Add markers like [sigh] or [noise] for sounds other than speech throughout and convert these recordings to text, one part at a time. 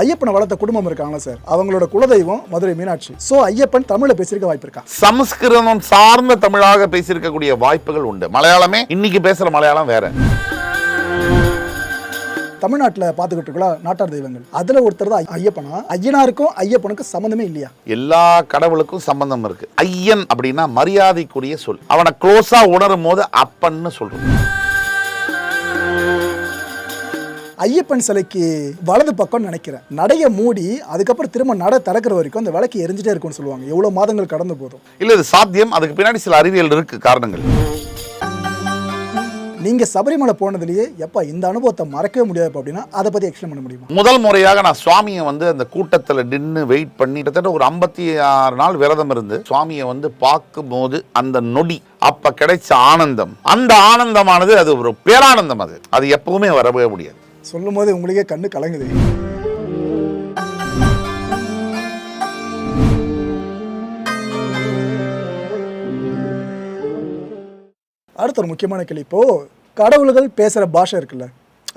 ஐயப்பனை வளர்த்த குடும்பம் இருக்காங்களா சார் அவங்களோட குலதெய்வம் மதுரை மீனாட்சி. ஸோ ஐயப்பன் தமிழில் பேசியிருக்க வாய்ப்பு இருக்கா? சமஸ்கிருதம் சார்ந்த தமிழாக பேசியிருக்கக்கூடிய வாய்ப்புகள் உண்டு. மலையாளமே இன்னைக்கு பேசுற மலையாளம் வேற. தமிழ்நாட்டில் பார்த்துக்கிட்டு இருக்கலாம் நாட்டார் தெய்வங்கள். அதில் ஒருத்தர் தான் ஐயப்பனா? ஐயனாருக்கும் ஐயப்பனுக்கும் சம்மந்தமே இல்லையா? எல்லா கடவுளுக்கும் சம்பந்தம் இருக்கு. ஐயன் அப்படின்னா மரியாதைக்குரிய சொல். அவனை க்ளோஸா உணரும் போது அப்பன்னு சொல்றோம் ஐயப்பன் சிலைக்கு வலது பக்கம்னு நினைக்கிறேன். நடைய மூடி அதுக்கப்புறம் திரும்ப நடை திறக்கிற வரைக்கும் அந்த விளக்கு எரிஞ்சிட்டே இருக்கும்னு சொல்லுவாங்க. எவ்வளோ மாதங்கள் கடந்து போதும்? இல்ல இது சாத்தியம். அதுக்கு பின்னாடி சில அறிவியல் இருக்கு காரணங்கள். நீங்கள் சபரிமலை போனதுலேயே எப்பா இந்த அனுபவத்தை மறக்கவே முடியாது அப்படின்னா அதை பற்றி எக்ஸ்பிளைன் பண்ண முடியுமா? முதல் முறையாக நான் சுவாமியை வந்து அந்த கூட்டத்தில் நின்று வெயிட் பண்ணி கிட்டத்தட்ட ஒரு ஐம்பத்தி ஆறு நாள் விரதம் இருந்து சுவாமியை வந்து பார்க்கும்போது அந்த நொடி அப்ப கிடைச்ச ஆனந்தம். அந்த ஆனந்தமானது அது ஒரு பேரானந்தம் அது. அது எப்பவுமே வரவே முடியாது. சொல்லும் போது உங்களுக்கே கண்ணு கலங்குது. அடுத்த ஒரு முக்கியமான கேள்வி. இப்போ கடவுள்கள் பேசுகிற பாஷை இருக்குல்ல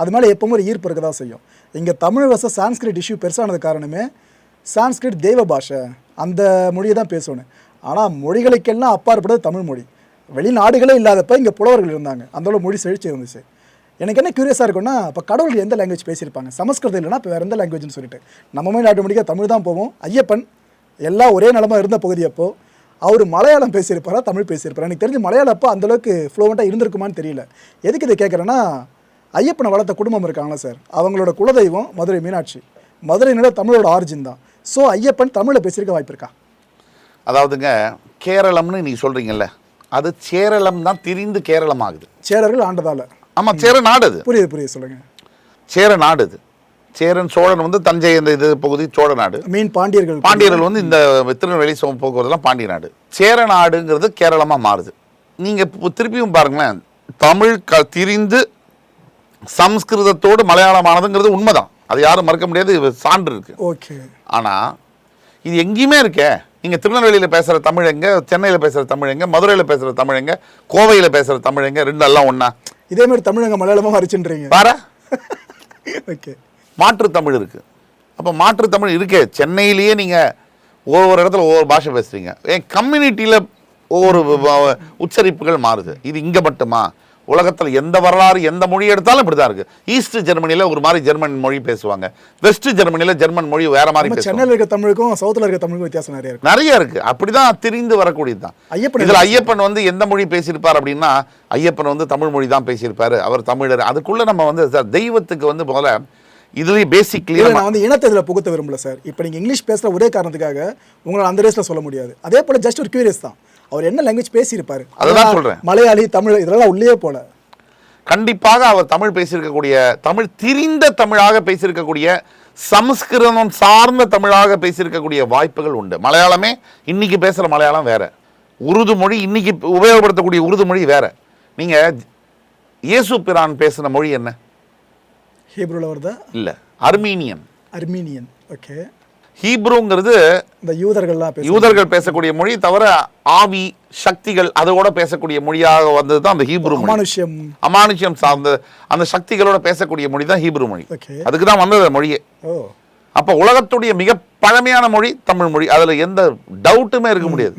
அது மேலே எப்பவும் ஒரு ஈர்ப்பு இருக்க தான் செய்யும். இங்கே தமிழ் வச சான்ஸ்கிரிட் இஷ்யூ பெருசானது காரணமே சான்ஸ்கிரிட் தெய்வ பாஷை. அந்த மொழியை தான் பேசணும். ஆனால் மொழிகளுக்கெல்லாம் அப்பாற்பட்டது தமிழ் மொழி. வெளிநாடுகளே இல்லாதப்ப இங்கே புலவர்கள் இருந்தாங்க. அந்த மொழி செழிச்சு இருந்துச்சு. எனக்கு என்ன க்யூரியஸாக இருக்கும்னா இப்போ கடவுள் எந்த லாங்குவேஜ் பேசியிருப்பாங்க? சமஸ்கிருதம் இல்லைனா இப்போ வேறு எந்த லாங்குவேஜ்னு சொல்லிட்டு. நம்ம மேலே ஆட்டோமேட்டிக்காக தமிழ் தான் போவோம். ஐயப்பன் எல்லாம் ஒரே நிலமா இருந்த பகுதி அப்போ அவர் மலையாளம் பேசியிருப்பாரா தமிழ் பேசியிருப்பாரா? எனக்கு தெரிஞ்சு மலையாளம் அப்போ அந்தளவுக்கு ஃப்ளூவெண்ட்டாக இருந்திருக்குமான்னு தெரியல. எதுக்கு இதை கேட்குறேன்னா ஐயப்பனை வளர்த்த குடும்பம் இருக்காங்களா சார் அவங்களோட குலதெய்வம் மதுரை மீனாட்சி. மதுரையினோட தமிழோட ஆரிஜின் தான். ஸோ ஐயப்பன் தமிழில் பேசியிருக்க வாய்ப்பு இருக்கா? அதாவதுங்க கேரளம்னு நீங்க சொல்றீங்கல்ல அது சேரளம் தான் திரிந்து கேரளம் ஆகுது. சேரர்கள் ஆண்டதால. ஆமா சேர நாடு அது. புரியுது புரியுது சொல்லுங்கள் சேர நாடு அது. சேரன் சோழன் வந்து தஞ்சை இந்த இது பகுதி சோழ நாடு. மீன் பாண்டியர்கள் பாண்டியர்கள் வந்து இந்த திருநெல்வேலி போக்குவரத்துலாம் பாண்டிய நாடு. சேர நாடுங்கிறது கேரளமா மாறுது. நீங்க இப்போ திருப்பியும் பாருங்களேன். தமிழ் க திரிந்து சம்ஸ்கிருதத்தோடு மலையாளமானதுங்கிறது உண்மைதான். அது யாரும் மறக்க முடியாது இது சான்று இருக்கு. ஓகே. ஆனா இது எங்கேயுமே இருக்கே. நீங்க திருநெல்வேலியில பேசுற தமிழ் எங்க சென்னையில பேசுற தமிழ் எங்க மதுரையில பேசுற தமிழ் எங்க கோவையில பேசுற தமிழ் எங்க ரெண்டு எல்லாம் ஒண்ணா. இதே மாதிரி தமிழங்க மலையாளமாக மறைச்சுன்றீங்க பாரு. ஓகே [laughs] மாற்று தமிழ் இருக்கு. அப்போ மாற்று தமிழ் இருக்கே. சென்னையிலேயே நீங்க ஒவ்வொரு இடத்துல ஒவ்வொரு பாஷை பேசுறீங்க. என் கம்யூனிட்டியில ஒவ்வொரு உச்சரிப்புகள் மாறுது. இது இங்க மட்டுமா? உலகத்துல எந்த வரலாறு எந்த மொழி எடுத்தாலும் இப்படிதான் இருக்கு. ஈஸ்ட் ஜெர்மனில ஒரு மாதிரி ஜெர்மன் மொழி பேசுவாங்க. வெஸ்ட் ஜெர்மனில ஜெர்மன் மொழி வேற மாதிரி சென்னையில் இருக்க தமிழுக்கும் சவுத்தில் இருக்க தமிழுக்கும் வித்தியாசம் நிறைய இருக்கு. நிறைய இருக்கு. அப்படிதான் திரிந்து வரக்கூடியது தான். ஐயப்பன் இதுல ஐயப்பன் வந்து எந்த மொழி பேசியிருப்பார் அப்படின்னா ஐயப்பன் வந்து தமிழ் மொழி தான் பேசியிருப்பாரு. அவர் தமிழர். அதுக்குள்ள நம்ம வந்து சார் தெய்வத்துக்கு வந்து முதல்ல இதுலயே பேசிக்லி நான் வந்து இனத்தை இதில் புகுத்த விரும்பல சார். இப்போ நீங்கள் இங்கிலீஷ் பேசுகிற ஒரே காரணத்துக்காக உங்களை அந்த ரேஸில் சொல்ல முடியாது. அதே போல் ஜஸ்ட் ஒரு கியூரியஸ் தான். அவர் என்ன லாங்குவேஜ் பேசியிருப்பாரு? அதெல்லாம் சொல்றேன். மலையாளி தமிழ் இதெல்லாம் உள்ளே போல. கண்டிப்பாக அவர் தமிழ் பேசியிருக்கக்கூடிய தமிழ் திரிந்த தமிழாக பேசியிருக்கக்கூடிய சமஸ்கிருதம் சார்ந்த தமிழாக பேசியிருக்கக்கூடிய வாய்ப்புகள் உண்டு. மலையாளமே இன்னைக்கு பேசுகிற மலையாளம் வேற. உருது மொழி இன்னைக்கு உபயோகப்படுத்தக்கூடிய உருது மொழி வேற. நீங்க இயேசு பிரான் பேசின மொழி என்ன? ஹீப்ரூவில் வருதா? இல்ல அர்மீனியன். அர்மீனியன். ஓகே. ஹீப்ரூங்கிறது இந்த யூதர்கள்லாம் யூதர்கள் பேசக்கூடிய மொழி தவிர ஆவி சக்திகள் அதோட பேசக்கூடிய மொழியாக வந்தது தான் அந்த ஹீப்ரு அமானுஷ்யம். அமானுஷ்யம் சார்ந்த அந்த சக்திகளோட பேசக்கூடிய மொழி தான் ஹீப்ரு மொழி. அதுக்கு தான் வந்தது மொழியே. அப்போ உலகத்துடைய மிக பழமையான மொழி தமிழ் மொழி. அதுல எந்த டவுட்டுமே இருக்க முடியாது.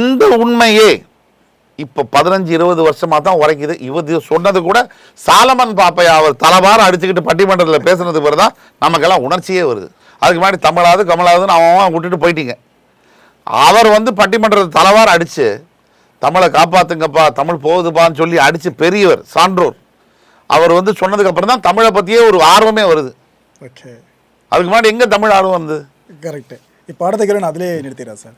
இந்த உண்மையே இப்போ பதினஞ்சு இருபது வருஷமா தான் உரைக்குது. இவது சொன்னது கூட சாலமன் பாப்பையா அவர் தலவாரம் அடிச்சுக்கிட்டு பட்டிமன்றத்தில் பேசுனது பிறகு தான் நமக்கெல்லாம் உணர்ச்சியே வருது. அதுக்கு முன்னாடி தமிழாவது கமலாவதுன்னு அவன் விட்டுட்டு போயிட்டீங்க. அவர் வந்து பட்டிமன்றத்தை தலவாரம் அடிச்சு தமிழை காப்பாத்துங்கப்பா தமிழ் போகுதுப்பான்னு சொல்லி அடிச்சு பெரியவர் சான்றோர். அவர் வந்து சொன்னதுக்கு அப்புறம் தான் தமிழை பத்தியே ஒரு ஆர்வமே வருது. ஓகே. அதுக்கு முன்னாடி எங்க தமிழ் ஆர்வம் வந்தது? கரெக்டு இப்போ அடுத்த கேள்வி நான் அதிலே நிறுத்திடுறேன் சார்.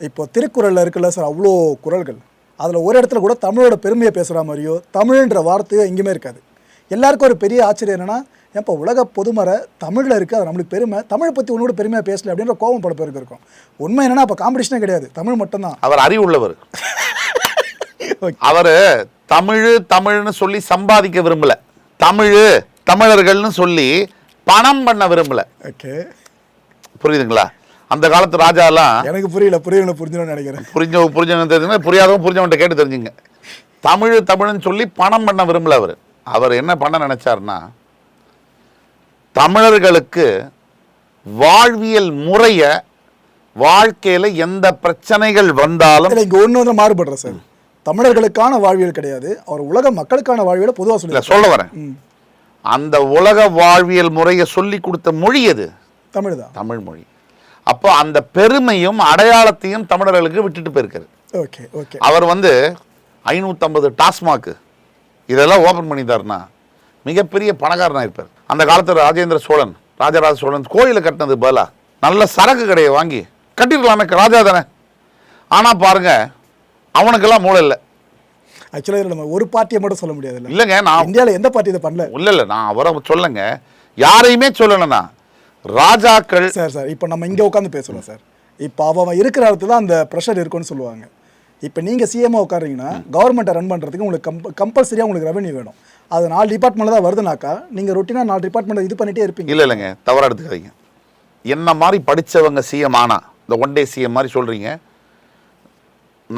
இப்போ திருக்குறளில் இருக்குல்ல சார் அவ்வளோ குறள்கள். அதில் ஒரு இடத்துல கூட தமிழோட பெருமையை பேசுகிற மாதிரியோ தமிழ்ன்ற வார்த்தையோ எங்கேயுமே இருக்காது. எல்லாருக்கும் ஒரு பெரிய ஆச்சரியம் என்னன்னா ஏன்ப்பா உலக பொதுமறை தமிழில் இருக்குது அது நம்மளுக்கு பெருமை. தமிழை பற்றி ஒன்று கூட பெருமையாக பேசல அப்படின்ற கோபம் பல பேருக்கு இருக்கும். உண்மை என்னன்னா அப்போ காம்படிஷனே கிடையாது. தமிழ் மட்டும்தான். அவர் அறிவுள்ளவர் அவரு தமிழ் தமிழ்னு சொல்லி சம்பாதிக்க விரும்பல. தமிழ் தமிழர்கள்னு சொல்லி பணம் பண்ண விரும்பல. ஓகே. புரியுதுங்களா? அந்த காலத்து ராஜா எல்லாம் எனக்கு புரியல புரியல புரிஞ்சிடும்னு நினைக்கிறேன். புரிஞ்ச புரிஞ்சவங்க தெரிஞ்சுங்க புரியாதவங்க புரிஞ்சவன்ட்ட கேட்டு தெரிஞ்சுங்க. தமிழ் தமிழ்னு சொல்லி பணம் பண்ண விரும்பல அவர். அவர் என்ன பண்ண நினைச்சாருன்னா தமிழர்களுக்கு வாழ்வியல் முறைய வாழ்க்கையில எந்த பிரச்சனைகள் வந்தாலும் இங்க ஒண்ணு வந்து மாறுபடுற சார். தமிழர்களுக்கான வாழ்வியல் கிடையாது. அவர் உலக மக்களுக்கான வாழ்வியலை பொதுவா இல்ல சொல்லி சொல்ல வரேன். அந்த உலக வாழ்வியல் முறையை சொல்லி கொடுத்த மொழி எது? தமிழ் தான். தமிழ் மொழி. அப்போ அந்த பெருமையும் அடையாளத்தையும் தமிழர்களுக்கு விட்டுட்டு போயிருக்காரு. Okay okay. அவர் வந்து ஐநூற்றம்பது டாஸ்மாக்கு இதெல்லாம் ஓப்பன் பண்ணிட்டாருன்னா மிகப்பெரிய பணக்காரனாக இருப்பார் அந்த காலத்தில் ராஜேந்திர சோழன் ராஜராஜ சோழன் கோயிலை கட்டினது பதிலா நல்ல சரக்கு கடையை வாங்கி கட்டிருக்கலாமே ராஜா தானே. ஆனால் பாருங்க அவனுக்கெல்லாம் மூளை இல்லை. ஆக்சுவலா இதுல நம்ம ஒரு பார்ட்டியை மட்டும் சொல்ல முடியாது இல்ல. இல்லைங்க நான் இந்தியால எந்த பார்ட்டி இதை பண்ணல? இல்லை இல்லை நான் அவரை சொல்லுங்க யாரையுமே சொல்லலைண்ணா. ராஜாக்கள் சார் சார் இப்போ நம்ம இங்க உட்காந்து பேசுறோம் சார். இப்போ அவன் இருக்கிற இடத்துல அந்த ப்ரெஷர் இருக்குன்னு சொல்லுவாங்க. இப்போ நீங்க சிஎம்ஓ உட்காருங்கன்னா கவர்மெண்ட்டை ரன் பண்றதுக்கு உங்களுக்கு கம்ப கம்பல்சரியாக உங்களுக்கு ரெவன்யூ வேணும். அது நாலு டிபார்ட்மெண்ட்ல தான் வருதுனாக்கா நீங்க ரொட்டீனா நாலு டிபார்ட்மெண்ட் இது பண்ணிட்டே இருப்பீங்க. இல்லை இல்லைங்க. தவறா எடுத்துக்காதீங்க. என்ன மாதிரி படிச்சவங்க சிஎம் ஆனா இந்த ஒன் டே சிஎம் மாதிரி சொல்கிறீங்க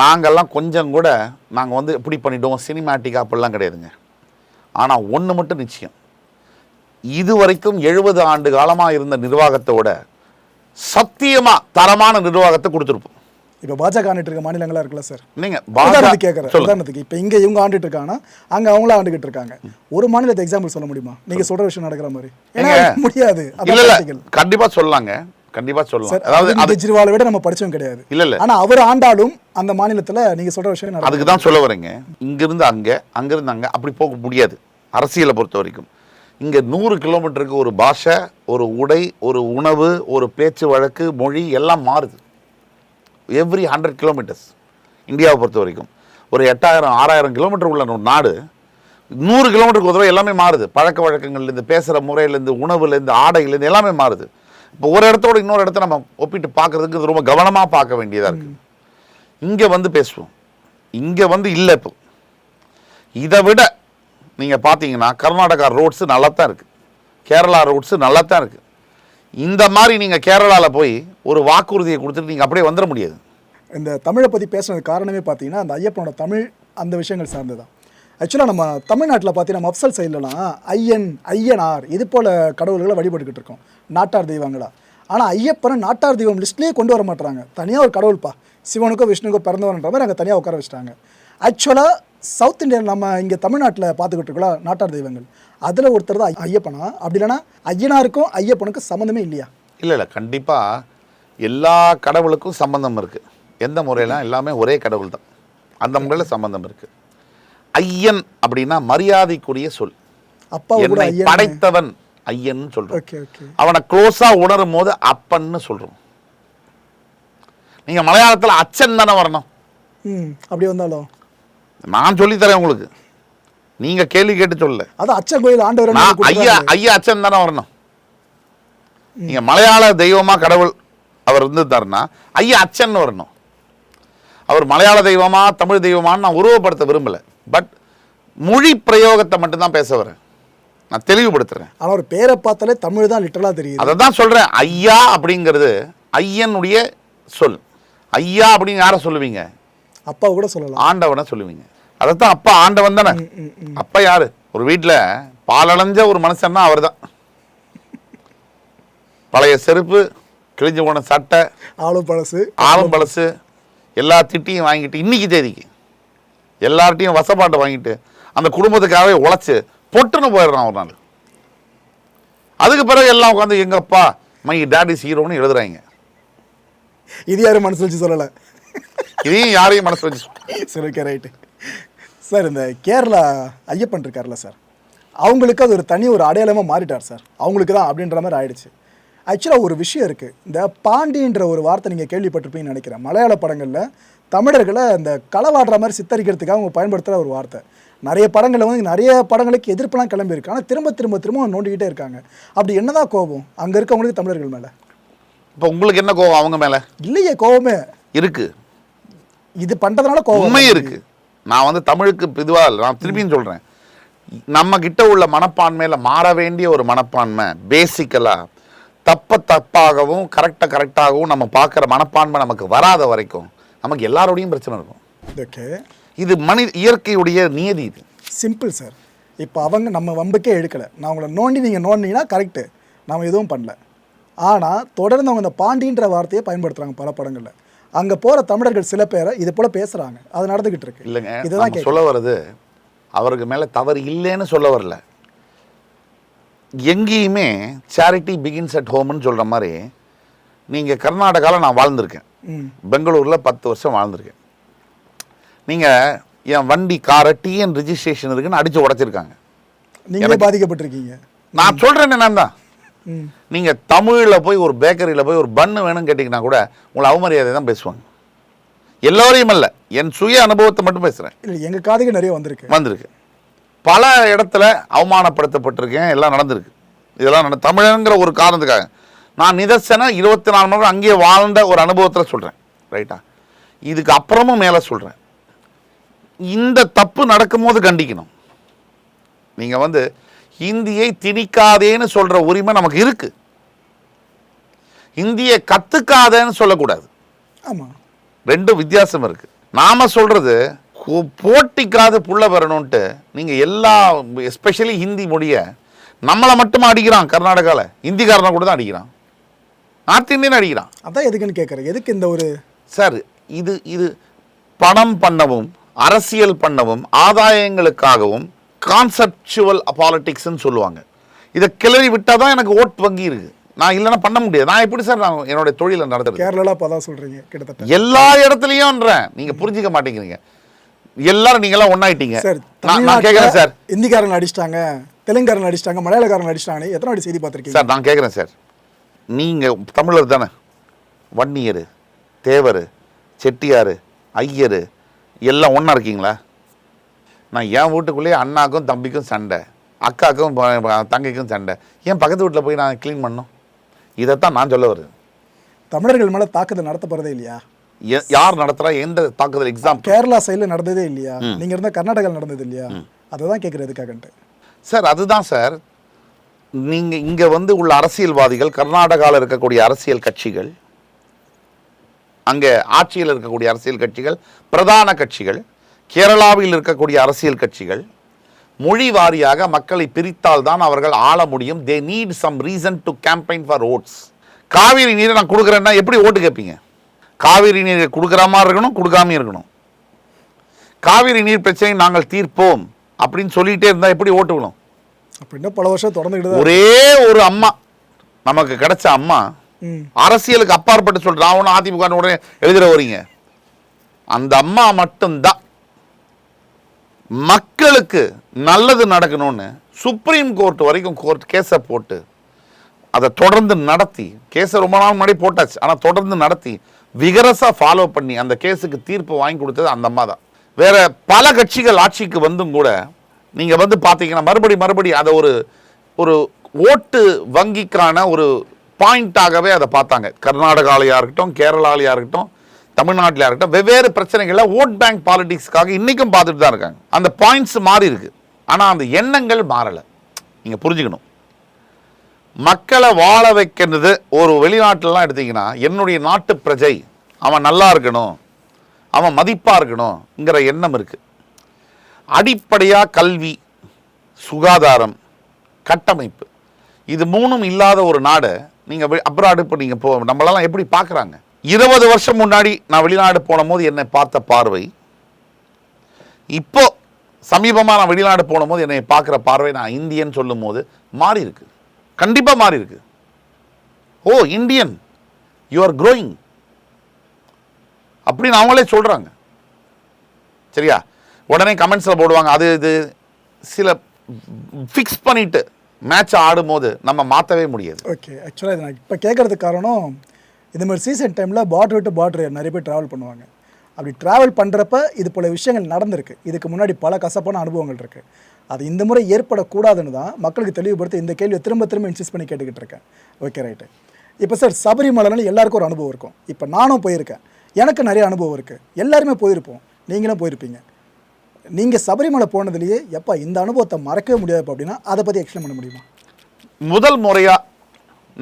நாங்கள்லாம் கொஞ்சம் கூட நாங்கள் வந்து இப்படி பண்ணிட்டோம் சினிமேட்டிக் அப்படிலாம் கிடையாதுங்க. ஆனால் ஒன்று மட்டும் நிச்சயம். இது வரைக்கும் எழுபது ஆண்டு காலமாக இருந்த நிர்வாகத்தோட சத்தியமாக தரமான நிர்வாகத்தை கொடுத்துருப்போம். இப்போ பாஜக ஆண்டுட்டு இருக்க மாநிலங்களா இருக்குல்ல சார்? நீங்கள் உதாரணத்துக்கு கேட்குறேன் உதாரணத்துக்கு இப்போ இங்க இவங்க ஆண்டுட்டு இருக்காங்கன்னா அங்க அவங்களும் ஆண்டுகிட்டு இருக்காங்க ஒரு மாநிலத்தை எக்ஸாம்பிள் சொல்ல முடியுமா? நீங்க சொல்ற விஷயம் நடக்கிற மாதிரி. முடியாது. கண்டிப்பா சொல்லலாங்க. கண்டிப்பா சொல்லலாம். அதாவது அது கெஜ்ரிவாலை விட நம்ம படிச்சவங்க கிடையாது. இல்ல இல்ல. ஆனா அவர் ஆண்டாலும் அந்த மாநிலத்துல நீங்க சொல்ற விஷயம் அதுக்கு தான் சொல்ல வரேங்க. இங்கிருந்து அங்க அங்கிருந்து அங்க அப்படி போக முடியாது. அரசியலை பொறுத்த வரைக்கும். இங்க நூறு கிலோமீட்டருக்கு ஒரு பாஷை ஒரு உடை ஒரு உணவு ஒரு பேச்சு வழக்கு மொழி எல்லாம் மாறுது. எவ்ரி ஹண்ட்ரட் கிலோமீட்டர்ஸ் இந்தியாவை பொறுத்த வரைக்கும். ஒரு எட்டாயிரம் ஆறாயிரம் கிலோமீட்டர் உள்ள ஒரு நாடு நூறு கிலோமீட்டருக்கு ஒரு தடவை எல்லாமே மாறுது. பழக்க வழக்கங்கள்லேருந்து பேசுகிற முறையிலேருந்து உணவுலேருந்து ஆடையிலேருந்து எல்லாமே மாறுது. இப்போ ஒரு இடத்தோட இன்னொரு இடத்த நம்ம ஒப்பிட்டு பார்க்குறதுக்கு இது ரொம்ப கவனமாக பார்க்க வேண்டியதாக இருக்குது இங்கே வந்து பேசுவோம். இங்கே வந்து இல்லை இப்போ. இதை விட நீங்கள் பார்த்தீங்கன்னா கர்நாடகா ரோட்ஸு நல்லா தான் இருக்குது கேரளா ரோட்ஸு நல்லா தான் இருக்குது இந்த மாதிரி நீங்கள் கேரளாவில் போய் ஒரு வாக்குறுதியை கொடுத்துட்டு நீங்கள் அப்படியே வந்துட முடியாது. இந்த தமிழை பற்றி பேசுனதுக்கு காரணமே பார்த்தீங்கன்னா அந்த ஐயப்பனோட தமிழ் அந்த விஷயங்கள் சார்ந்து தான் ஆக்சுவலாக நம்ம தமிழ்நாட்டில் பார்த்தீங்கன்னா மப்சல் சைட்லலாம் ஐயன் ஐயனார் இது போல் கடவுள்களை வழிபட்டுக்கிட்டு இருக்கோம். நாட்டார் தெய்வங்களா. ஆனால் ஐயப்பனை நாட்டார் தெய்வம் லிஸ்ட்லேயே கொண்டு வர மாட்டாங்க தனியாக ஒரு கடவுள்ப்பா சிவனுக்கோ விஷ்ணுக்கோ பிறந்தவன்ற மாதிரி அங்கே தனியாக உட்கார வச்சிட்டாங்க. ஆக்சுவலாக சவுத் இந்தியன் நம்ம இங்கே தமிழ்நாட்டில் பார்த்துக்கிட்டு இருக்கோம் நாட்டார் தெய்வங்கள். அதில் ஒருத்தர் தான் ஐயப்பனா? அப்படி இல்லைன்னா ஐயனாருக்கும் ஐயப்பனுக்கும் சம்மந்தமே இல்லையா? இல்லை இல்லை. கண்டிப்பாக எல்லா கடவுளுக்கும் சம்பந்தம் இருக்குது எந்த முறையெல்லாம் எல்லாமே ஒரே கடவுள் தான் அந்த முறையில் சம்பந்தம் இருக்குது ஐயன் அப்படின்னா மரியாதைக்குரிய சொல். என்னை படைத்தவன் ஐயன் ஓகே அவனை க்ளோஸா உணரும் போது அப்பன்னு சொல்றோம். நீங்க மலையாளத்துல அச்சன் தானே வரணும். அப்படி வந்தாலும். நான் சொல்லித் தரேன் உங்களுக்கு. நீங்க கேள்வி கேட்டு சொல்லல அது அச்சன் கோயில் ஆண்டவர் ஐயா ஐயா அச்சன் தானே வரணும். நீங்க மலையாள தெய்வமா கடவுள் அவர் இருந்துட்டாருன்னா ஐயா அச்சன் வரணும். அவர் மலையாள தெய்வமா தமிழ் தெய்வமான்னு நான் உருவப்படுத்த விரும்பல. பட் மொழி பிரயோகத்தை மட்டும்தான் பேச வரேன். நான் தெளிவுபடுத்துறேன். ஆனால் ஒரு பேரை பார்த்தாலே தமிழ் தான் லிட்டரலாக தெரியுது. அதை தான் சொல்றேன். ஐயா அப்படிங்கிறது ஐயனுடைய சொல். ஐயா அப்படின்னு யாரை சொல்லுவீங்க? அப்பாவை கூட சொல்லலாம். ஆண்டவனை சொல்லுவீங்க. அதைத்தான் அப்பா ஆண்டவன் தானே. அப்பா யாரு? ஒரு வீட்டில் பாலடைஞ்ச ஒரு மனுஷன்னா அவர்தான். பழைய செருப்பு கிழிஞ்சு போன சட்டை ஆளும் பழசு. ஆளும் பழசு எல்லா திட்டியும் வாங்கிட்டு இன்னைக்கு தேதிக்கு எல்லார்ட்டையும் வசப்பாட்டை வாங்கிட்டு அந்த குடும்பத்துக்காகவே உழைச்சு பொட்டுன்னு போயிடுறான் ஒரு நாள். அதுக்கு பிறகு எல்லாம் உட்காந்து எங்க அப்பா மை டேடிஸ் ஹீரோன்னு எழுதுறாங்க. இது யாரும் மனசு வச்சு சொல்லலை. இதையும் யாரையும் மனசு வச்சு சரி ஓகே ரைட்டு சார் இந்த கேரளா ஐயப்பன் இருக்கார்ல சார் அவங்களுக்கு அது ஒரு தனி ஒரு அடையாளமாக மாறிட்டார் சார். அவங்களுக்கு தான் அப்படின்ற மாதிரி ஆயிடுச்சு. ஆக்சுவலாக ஒரு விஷயம் இருக்குது இந்த பாண்டின்ற ஒரு வார்த்தை நீங்கள் கேள்விப்பட்டிருப்பீங்கன்னு நினைக்கிறேன். மலையாள படங்களில் தமிழர்களை இந்த களவாடுற மாதிரி சித்தரிக்கிறதுக்காக அவங்க பயன்படுத்துகிற ஒரு வார்த்தை. நிறைய படங்களில் வந்து நிறைய படங்களுக்கு எதிர்ப்பெல்லாம் கிளம்பியிருக்கு ஆனால் திரும்ப திரும்ப திரும்ப நோண்டிக்கிட்டே இருக்காங்க. அப்படி என்னதான் கோபம்? அங்கே இருக்கவங்களுக்கு தமிழர்கள் மேலே. இப்போ உங்களுக்கு என்ன கோவம் அவங்க மேல? இல்லையே கோபமே. இருக்கு. இது பண்ணுறதுனால கோபம். உண்மை இருக்கு. நான் வந்து தமிழுக்கு இதுவா இல்லை நான் திருப்பியும் சொல்றேன். நம்ம கிட்ட உள்ள மனப்பான்மையில மாற வேண்டிய ஒரு மனப்பான்மை பேசிக்கலா தப்ப தப்பாகவும் கரெக்டா கரெக்டாகவும் நம்ம பார்க்குற மனப்பான்மை நமக்கு வராத வரைக்கும் நமக்கு எல்லாரோடையும் பிரச்சனை இருக்கும். ஓகே. இது மனித இயற்கையுடைய நியதி இது. சிம்பிள் சார் இப்போ அவங்க நம்ம வம்புக்கே எடுக்கலை. நான் உங்களை நோண்டி நீங்கள் நோண்டினீங்கன்னா கரெக்டு நாம் எதுவும் பண்ணல. ஆனால் தொடர்ந்து அவங்க அந்த பாண்டின்ற வார்த்தையை பயன்படுத்துகிறாங்க பல படங்களில். அங்கே போகிற தமிழர்கள் சில பேரை இது போல் பேசுகிறாங்க அது நடந்துக்கிட்டு இருக்கு. இல்லைங்க. இதுதான் சொல்ல வர்றது அவருக்கு மேலே தவறு இல்லைன்னு சொல்ல வரல. எங்கேயுமே சேரிட்டி பிகின்ஸ் அட் ஹோம்னு சொல்கிற மாதிரி நீங்கள் கர்நாடகாவில் நான் வாழ்ந்திருக்கேன். பெங்களூரில் பத்து வருஷம் வாழ்ந்திருக்கேன். நீங்கள் என் வண்டி காரை டிஎன் ரிஜிஸ்ட்ரேஷன் இருக்குன்னு அடித்து உடைச்சிருக்காங்க. நீங்களே பாதிக்கப்பட்டிருக்கீங்க. நான் சொல்கிறேன் நான் தான் நீங்கள் தமிழில் போய் ஒரு பேக்கரியில் போய் ஒரு பன்னு வேணும்னு கேட்டிங்கன்னா கூட உங்களை அவமரியாதை தான் பேசுவாங்க. எல்லோரையும் அல்ல என் சுய அனுபவத்தை மட்டும் பேசுகிறேன் இல்லை எங்கள் காதுக்கு நிறைய வந்திருக்கு. வந்திருக்கு. பல இடத்துல அவமானப்படுத்தப்பட்டிருக்கேன் எல்லாம் நடந்திருக்கு. இதெல்லாம் நட தமிழங்கிற ஒரு காரணத்துக்காக. நான் நிதர்சன இருபத்தி நாலு மணி நேரம் அங்கேயே வாழ்ந்த ஒரு அனுபவத்தில் சொல்கிறேன் ரைட்டா இதுக்கு அப்புறமும் மேலே சொல்கிறேன் இந்த தப்பு நடக்கும்போது கண்டிக்கணும். நீங்கள் வந்து ஹிந்தியை திணிக்காதேன்னு சொல்கிற உரிமை நமக்கு இருக்கு. ஹிந்தியை கற்றுக்காதேன்னு சொல்லக்கூடாது. ஆமாம் ரெண்டும் வித்தியாசம் இருக்கு. நாம சொல்றது கு- போட்டிக்காத புள்ள வரணும்ட்டு நீங்க எல்லா எஸ்பெஷலி ஹிந்தி மொழிய நம்மளை மட்டுமா அடிக்கிறான் கர்நாடகால. ஹிந்திக்காரனை கூட தான் அடிக்கிறான். நார்த் இந்தியன் அடிக்கிறான். அதான் எதுக்குன்னு கேட்குறேன் எதுக்கு இந்த ஒரு சார் இது இது பணம் பண்ணவும் அரசியல் பண்ணவும் ஆதாயங்களுக்காகவும் கான்செப்சுவல் பாலிட்டிக்ஸ்னு சொல்லுவாங்க. இதை கிளறி விட்டால் தான் எனக்கு ஓட் வங்கி இருக்கு. நான் இல்லைன்னா பண்ண முடியாது. நான் எப்படி சார் நான் என்னுடைய தொழிலை நடத்துறது? கேரளாவில் அப்போ தான் சொல்கிறீங்க கிட்டத்தட்ட. எல்லா இடத்துலயும்ன்றேன். நீங்க புரிஞ்சுக்க மாட்டேங்கிறீங்க. எல்லாரும் நீங்க எல்லாம் ஒண்ணாயிட்டீங்க. சார் நான் கேட்கறேன் சார். இந்திக்காரன் அடிச்சிட்டாங்க தெலுங்காரன் அடிச்சிட்டாங்க மலையாளக்காரன் அடிச்சிட்டாங்க எத்தனை வாட்டி செய்தி பார்த்துருக்கீங்க? சார் நான் கேட்குறேன் சார். நீங்க தமிழர் தானே? வன்னியர் தேவர் செட்டியார் ஐயர் எல்லாம் ஒண்ணா இருக்கீங்களா? நான் என் வீட்டுக்குள்ளேயே அண்ணாக்கும் தம்பிக்கும் சண்டை ப- தங்கைக்கும் சண்டை. ஏன் பக்கத்து வீட்டில் போய் நான் க்ளீன் பண்ணணும் இதைத்தான் நான் சொல்ல வருது. தமிழர்கள் மேலே தாக்குதல் நடத்த போகிறதே இல்லையா யார் நடத்துறா? எந்த தாக்குதல் எக்ஸாம்பிள் கேரளா சைடில் நடந்ததே இல்லையா? நீங்க இருந்த கர்நாடகாவில் நடந்தது இல்லையா? அதை தான் கேட்குறது எதுக்காகன்ட்டு சார் அதுதான் சார். நீங்கள் இங்கே வந்து உள்ள அரசியல்வாதிகள் கர்நாடகாவில் இருக்கக்கூடிய அரசியல் கட்சிகள் அங்கே ஆட்சியில் இருக்கக்கூடிய அரசியல் கட்சிகள் பிரதான கட்சிகள் கேரளாவில் இருக்கக்கூடிய அரசியல் கட்சிகள் மொழி வாரியாக மக்களை பிரித்தால் தான் அவர்கள் ஆள முடியும். They need some reason to campaign for votes Kaveri நீரை நான் கொடுக்குறேன்னா எப்படி ஓட்டு கேட்பீங்க? காவிரி நீரை கொடுக்குற மாதிரி இருக்கணும் கொடுக்காம இருக்கணும். காவிரி நீர் பிரச்சனை நாங்கள் தீர்ப்போம் அப்படின்னு சொல்லிட்டே இருந்தால் எப்படி ஓட்டு விழும்? அப்படின்னா பல வருஷம் தொடர்ந்துக்கிட்டு ஒரே ஒரு அம்மா நமக்கு கிடைச்ச அம்மா அரசியலுக்கு அப்பாற்பட்டு சொல்ற. நான் ஒன்றும் அதிமுக உடனே எழுதிட வரீங்க அந்த அம்மா மட்டும்தான். மக்களுக்கு நல்லது நடக்கணும்னு சுப்ரீம் கோர்ட் வரைக்கும் கோர்ட் கேஸை போட்டு அதை தொடர்ந்து நடத்தி கேஸை ரொம்ப நாள் முன்னாடி போட்டாச்சு. ஆனால் தொடர்ந்து நடத்தி விகரஸாக ஃபாலோ பண்ணி அந்த கேஸுக்கு தீர்ப்பு வாங்கி கொடுத்தது அந்த அம்மா தான். வேற பல கட்சிகள் ஆட்சிக்கு வந்தும் கூட நீங்கள் வந்து பார்த்தீங்கன்னா மறுபடி மறுபடி அதை ஒரு ஒரு ஓட்டு வங்கிக்கான ஒரு பாயிண்ட்டாகவே அதை பார்த்தாங்க. கர்நாடகாலையாக இருக்கட்டும் கேரளாலையாக இருக்கட்டும் தமிழ்நாட்டில் இருக்கட்டும் வெவ்வேறு பிரச்சனைகளில் ஓட் பேங்க் பாலிடிக்ஸ்க்காக இன்றைக்கும் பார்த்துட்டு தான் இருக்காங்க. அந்த பாயிண்ட்ஸ் மாறி இருக்கு. ஆனால் அந்த எண்ணங்கள் மாறலை. நீங்கள் புரிஞ்சுக்கணும். மக்களை வாழ வைக்கிறது ஒரு வெளிநாட்டிலலாம் எடுத்தீங்கன்னா என்னுடைய நாட்டு பிரஜை அவன் நல்லா இருக்கணும் அவன் மதிப்பாக இருக்கணுங்கிற எண்ணம் இருக்குது அடிப்படையாக கல்வி சுகாதாரம் கட்டமைப்பு. இது மூணும் இல்லாத ஒரு நாடு நீங்கள் அப்ராடு இப்போ நீங்கள் போ நம்மளெல்லாம் எப்படி பார்க்குறாங்க இருபது வருஷம் முன்னாடி நான் வெளிநாடு போன போது என்னை பார்த்த பார்வை இப்போ சமீபமாக நான் வெளிநாடு போன போது என்னை பார்க்குற பார்வை நான் இந்தியன் சொல்லும் போது மாறி இருக்கு கண்டிப்பாக மாறி இருக்கு oh Indian you are growing அப்படின்னு அவங்களே சொல்கிறாங்க சரியா? உடனே கமெண்ட்ஸில் போடுவாங்க அது இது சில ஃபிக்ஸ் பண்ணிட்டு மேட்ச் ஆடும்போது நம்ம மாற்றவே முடியாது. ஓகே ஆக்சுவலாக இது நான் இப்போ கேட்குறதுக்கு காரணம் இந்த மாதிரி சீசன் டைமில் பார்டர் விட்டு பார்டர் நிறைய பேர் ட்ராவல் பண்ணுவாங்க. அப்படி ட்ராவல் பண்ணுறப்ப இது போல விஷயங்கள் நடந்திருக்கு. இதுக்கு முன்னாடி பல கசப்பான அனுபவங்கள் இருக்குது அது இந்த முறை ஏற்படக்கூடாதுன்னு தான் மக்களுக்கு தெளிவுபடுத்த இந்த கேள்வியை திரும்ப திரும்ப இன்சிஸ்ட் பண்ணி கேட்டுக்கிட்டு இருக்கேன். ஓகே ரைட்டு இப்போ சார் சபரிமலைனால எல்லாருக்கும் ஒரு அனுபவம் இருக்கும். இப்போ நானும் போயிருக்கேன். எனக்கு நிறைய அனுபவம் இருக்குது எல்லாருமே போயிருப்போம். நீங்களும் போயிருப்பீங்க. நீங்கள் சபரிமலை போனதுலேயே எப்பா இந்த அனுபவத்தை மறக்கவே முடியாது அப்படின்னா அதை பற்றி எக்ஸ்பிளைன் பண்ண முடியுமா? முதல் முறையாக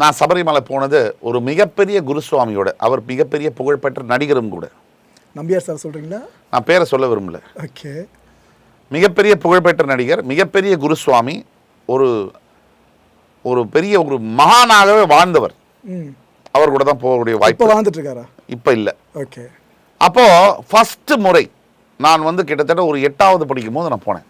நான் சபரிமலை போனது ஒரு மிகப்பெரிய குருசுவாமியோட அவர் மிகப்பெரிய புகழ்பெற்ற நடிகரும் கூட. நம்பியார் சார் சொல்கிறீங்களா நான் பேரை சொல்ல விரும்பல. ஓகே. மிகப்பெரிய புகழ்பெற்ற நடிகர் மிகப்பெரிய குருசுவாமி ஒரு ஒரு பெரிய ஒரு மகானாகவே வாழ்ந்தவர். அவர் கூட தான் போகக்கூடிய வாய்ப்பு. வாழ்ந்துட்டு இருக்காரா இப்போ இல்லை. ஓகே. அப்போ ஃபர்ஸ்ட் முறை நான் வந்து கிட்டத்தட்ட ஒரு எட்டாவது படிக்கும் போது நான் போனேன்.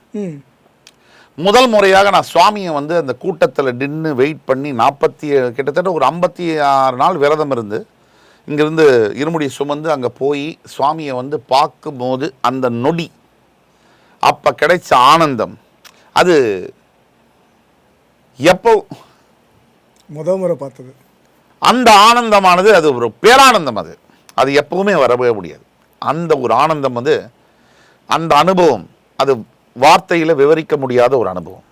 முதல் முறையாக நான் சுவாமியை வந்து அந்த கூட்டத்தில் நின்று வெயிட் பண்ணி நாற்பத்தி கிட்டத்தட்ட ஒரு ஐம்பத்தி ஆறு நாள் விரதம் இருந்து இங்கிருந்து இருமுடி சுமந்து அங்கே போய் சுவாமியை வந்து பார்க்கும்போது அந்த நொடி அப்போ கிடைச்ச ஆனந்தம். அது எப்போ? முத முறை பார்த்தது. அந்த ஆனந்தமானது அது ஒரு பேரானந்தம் அது. அது எப்பவுமே வரவே முடியாது. அந்த ஒரு ஆனந்தம் வந்து அந்த அனுபவம் அது வார்த்தையில் விவரிக்க முடியாத ஒரு அனுபவம்.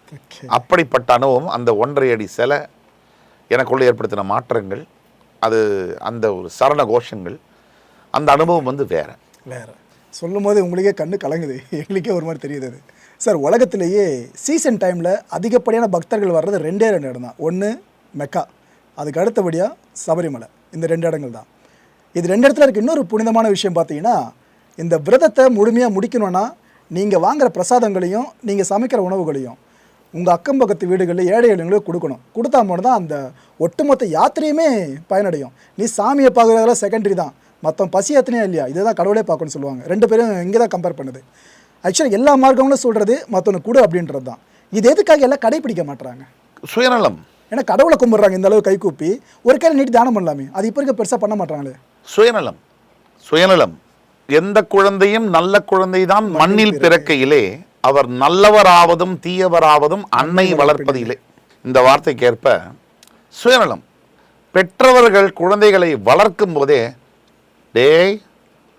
அப்படிப்பட்ட அனுபவம் அந்த ஒன்றரை அடி சிலை எனக்குள்ள ஏற்படுத்தின மாற்றங்கள் அது அந்த ஒரு சரண கோஷங்கள் அந்த அனுபவம் வந்து வேற. வேற. சொல்லும் போது உங்களுக்கே கண்ணு கலங்குது. எங்களுக்கே ஒரு மாதிரி தெரியுது அது. சார் உலகத்திலேயே சீசன் டைமில் அதிகப்படியான பக்தர்கள் வர்றது ரெண்டே ரெண்டு இடம் தான். ஒன்று மெக்கா அதுக்கு அடுத்தபடியாக சபரிமலை. இந்த ரெண்டு இடங்கள் தான். இது ரெண்டு இடத்துல இருக்க. இன்னொரு புனிதமான விஷயம் பார்த்தீங்கன்னா இந்த விரதத்தை முழுமையாக முடிக்கணும்னா நீங்கள் வாங்குற பிரசாதங்களையும் நீங்கள் சமைக்கிற உணவுகளையும் உங்கள் அக்கம் பக்கத்து வீடுகளில் ஏழை எளியங்களுக்கு கொடுக்கணும். கொடுத்தா மட்டும் தான் அந்த ஒட்டுமொத்த யாத்திரையுமே பயனடையும். நீ சாமியை பார்க்குறதெல்லாம் செகண்டரி தான். மற்றவன் பசி எத்தனையா இல்லையா? இதுதான் கடவுளே பார்க்கணும்னு சொல்லுவாங்க. ரெண்டு பேரும் இங்கே தான் கம்பேர் பண்ணுது. ஆக்சுவலாக எல்லா மார்க்கங்களும் சொல்கிறது மற்றவனுக்கு கொடு அப்படின்றது தான். இது எதுக்காக எல்லாம் கடைப்பிடிக்க மாட்றாங்க? சுயநலம். ஏன்னா கடவுளை கும்பிட்றாங்க இந்த அளவு கைகூப்பி ஒரு கையில் நீட்டி தானம் பண்ணலாமே. அது இப்போ இருக்க பெருசாக பண்ண மாட்றாங்களே. சுயநலம். சுயநலம். எந்த குழந்தையும் நல்ல குழந்தைதான் மண்ணில் பிறக்கையிலே. அவர் நல்லவராவதும் தீயவராவதும் அன்னை வளர்ப்பதிலே. இந்த வார்த்தைக்கேற்ப சுயநலம். பெற்றவர்கள் குழந்தைகளை வளர்க்கும் போதே டேய்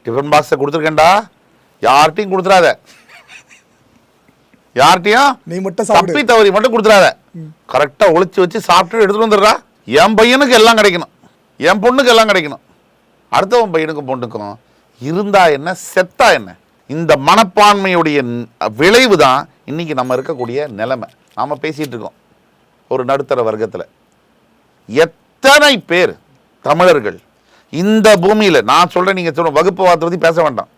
டிஃபன் பாக்ஸை கொடுத்துருக்கேன்டா. யார்கிட்டையும் கொடுத்துறாத. யார்கிட்டையும்? நீ மட்டும் தப்பி தவறி மட்டும் கொடுத்துறாத. கரெக்டா ஒளிச்சு வச்சு சாப்பிட்டு எடுத்துட்டு வந்துடுறா. என் பையனுக்கு எல்லாம் கிடைக்கணும். என் பொண்ணுக்கு எல்லாம் கிடைக்கணும். அடுத்தவன் பையனுக்கும் பொண்ணுக்கும் இருந்தா என்ன செத்தா என்ன? இந்த மனப்பான்மையுடைய விளைவு தான் இன்னைக்கு நம்ம இருக்கக்கூடிய நிலைமை. நாம் பேசிகிட்டு இருக்கோம் ஒரு நடுத்தர வர்க்கத்தில். எத்தனை பேர் தமிழர்கள் இந்த பூமியில் நான் சொல்கிறேன் நீங்கள் சொல்ல வகுப்பு வார்த்தை பற்றி பேச வேண்டாம்.